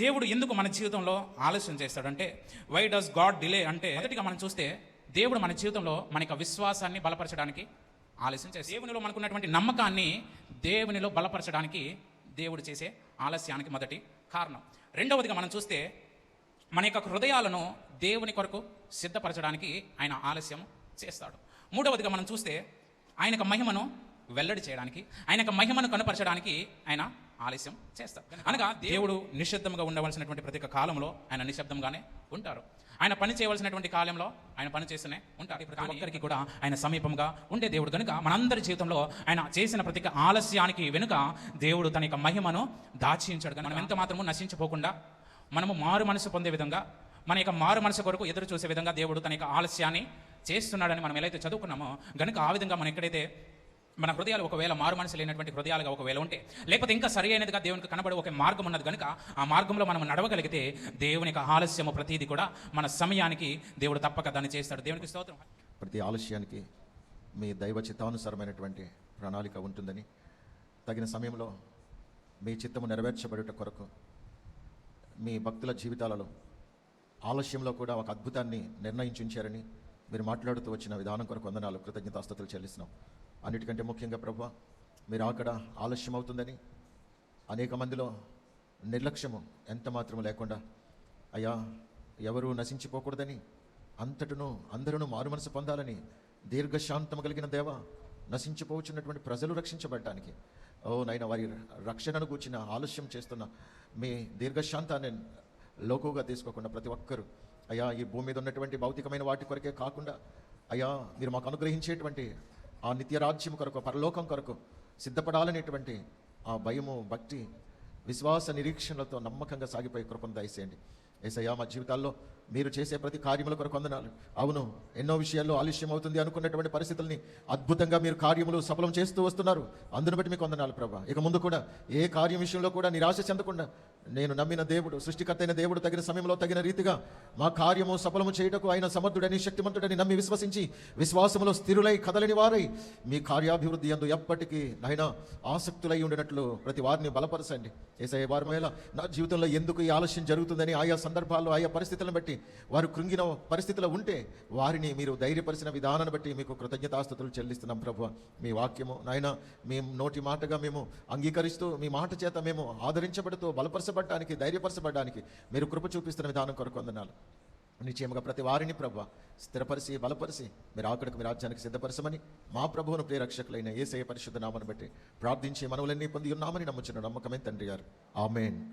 దేవుడు ఎందుకు మన జీవితంలో ఆలస్యం చేస్తాడంటే వై డస్ గాడ్ డిలే అంటే మొదటిగా మనం చూస్తే దేవుడు మన జీవితంలో మన యొక్క విశ్వాసాన్ని బలపరచడానికి ఆలస్యం చేస్తాడు. దేవునిలో మనకున్నటువంటి నమ్మకాన్ని దేవునిలో బలపరచడానికి దేవుడు చేసే ఆలస్యానికి మొదటి కారణం. రెండవదిగా మనం చూస్తే మన యొక్క హృదయాలను దేవుని కొరకు సిద్ధపరచడానికి ఆయన ఆలస్యం చేస్తాడు. మూడవదిగా మనం చూస్తే ఆయన యొక్క మహిమను వెల్లడి చేయడానికి ఆయన యొక్క మహిమను కనుపరచడానికి ఆయన ఆలస్యం చేస్తాడు అనగా దేవుడు నిశ్శబ్దంగా ఉండవలసినటువంటి ప్రతి ఒక్క కాలంలో ఆయన నిశ్శబ్దంగానే ఉంటారు. ఆయన పని చేయవలసినటువంటి కాలంలో ఆయన పని చేస్తూనే ఉంటారు. ప్రతి ఒక్కరికి కూడా ఆయన సమీపంగా ఉండే దేవుడు. కనుక మనందరి జీవితంలో ఆయన చేసిన ప్రతి ఆలస్యానికి వెనుక దేవుడు తన యొక్క మహిమను దాచి ఉంచాడు కనుక మనం ఎంత మాత్రము నశించిపోకుండా మనము మారు మనసు పొందే విధంగా మన యొక్క మారు మనసు కొరకు ఎదురు చూసే విధంగా దేవుడు తన యొక్క ఆలస్యాన్ని చేస్తున్నాడని మనం ఎలా అయితే చదువుకున్నామో గనుక ఆ విధంగా మనం ఎక్కడైతే మన హృదయాలు ఒకవేళ మారు మనసు లేనటువంటి హృదయాలుగా ఒకవేళ ఉంటే లేకపోతే ఇంకా సరి అయినదిగా దేవునికి కనబడే ఒక మార్గం ఉన్నది కనుక ఆ మార్గంలో మనం నడవగలిగితే దేవుని యొక్క ఆలస్యము ప్రతిదీ కూడా మన సమయానికి దేవుడు తప్పక దాన్ని చేస్తాడు. దేవునికి స్తోత్రం. ప్రతి ఆలస్యానికి మీ దైవ చిత్తానుసారమైనటువంటి ప్రణాళిక ఉంటుందని తగిన సమయంలో మీ చిత్తము నెరవేర్చబడుట కొరకు మీ భక్తుల జీవితాలలో ఆలస్యంలో కూడా ఒక అద్భుతాన్ని నిర్ణయించుంచారని మీరు మాట్లాడుతూ వచ్చిన విధానం కొరకు వందనాలు కృతజ్ఞతాస్తుతులు చెల్లిస్తున్నాం. అన్నిటికంటే ముఖ్యంగా ప్రభు మీరు అక్కడ ఆలస్యం అవుతుందని అనేక మందిలో నిర్లక్ష్యము ఎంత మాత్రము లేకుండా అయ్యా ఎవరూ నశించిపోకూడదని అంతటను అందరూ మారు మనసు పొందాలని దీర్ఘశాంతము కలిగిన దేవ నశించిపోవచ్చున్నటువంటి ప్రజలు రక్షించబడటానికి. ఓ నైనా వారి రక్షణను కూర్చిన ఆలస్యం చేస్తున్న మీ దీర్ఘశాంతాన్ని లోకుగా తీసుకోకుండా ప్రతి ఒక్కరూ అయ్యా ఈ భూమి మీద ఉన్నటువంటి భౌతికమైన వాటి కొరకే కాకుండా అయ్యా మీరు మాకు అనుగ్రహించేటువంటి ఆ నిత్య రాజ్యం కొరకు పరలోకం కొరకు సిద్ధపడాలనేటువంటి ఆ భయము భక్తి విశ్వాస నిరీక్షణలతో నమ్మకంగా సాగిపోయే కృపను దయచేయండి. ఏసయ్యా మా జీవితాల్లో మీరు చేసే ప్రతి కార్యముల కొరకు వందనాలు. అవును ఎన్నో విషయాల్లో ఆలస్యం అవుతుంది అనుకున్నటువంటి పరిస్థితుల్ని అద్భుతంగా మీరు కార్యములు సఫలం చేస్తూ వస్తున్నారు. అందును బట్టి మీకు వందనాలు ప్రభా. ఇక ముందు కూడా ఏ కార్యం విషయంలో కూడా నిరాశ చెందకుండా నేను నమ్మిన దేవుడు సృష్టికర్త అయిన దేవుడు తగిన సమయంలో తగిన రీతిగా మా కార్యము సఫలము చేయుటకు ఆయన సమర్థుడని శక్తిమంతుడని నమ్మి విశ్వసించి విశ్వాసములో స్థిరులై కదలని వారై మీ కార్యాభివృద్ధి అందు ఎప్పటికీ నాయన ఆసక్తులై ఉండినట్లు ప్రతి వారిని బలపరచండి. ఏసఐ వారి నా జీవితంలో ఎందుకు ఈ ఆలస్యం జరుగుతుందని ఆయా సందర్భాల్లో ఆయా పరిస్థితులను బట్టి వారు కృంగిన పరిస్థితిలో ఉంటే వారిని మీరు ధైర్యపరిచిన విధానాన్ని బట్టి మీకు కృతజ్ఞతాస్థతులు చెల్లిస్తున్నాం ప్రభు మీ వాక్యము నాయన మేము నోటి మాటగా మేము అంగీకరిస్తూ మీ మాట చేత మేము ఆదరించబడుతూ బలపరచబడడానికి ధైర్యపరచబడడానికి మీరు కృప చూపిస్తున్న విధానం కొరకు అందనాలు నిశ్చయముగా ప్రతి వారిని ప్రభు స్థిరపరిచి బలపరిచి మీరు ఆకడకు మీ రాజ్యానికి సిద్ధపరచమని మా ప్రభువును ప్రియరక్షకులైన ఏసయ పరిశుద్ధ నామను బట్టి ప్రార్థించి మనవులన్నీ పొంది ఉన్నామని నమ్ముచున్న నమ్మకమే తండ్రి గారు. ఆమెన్.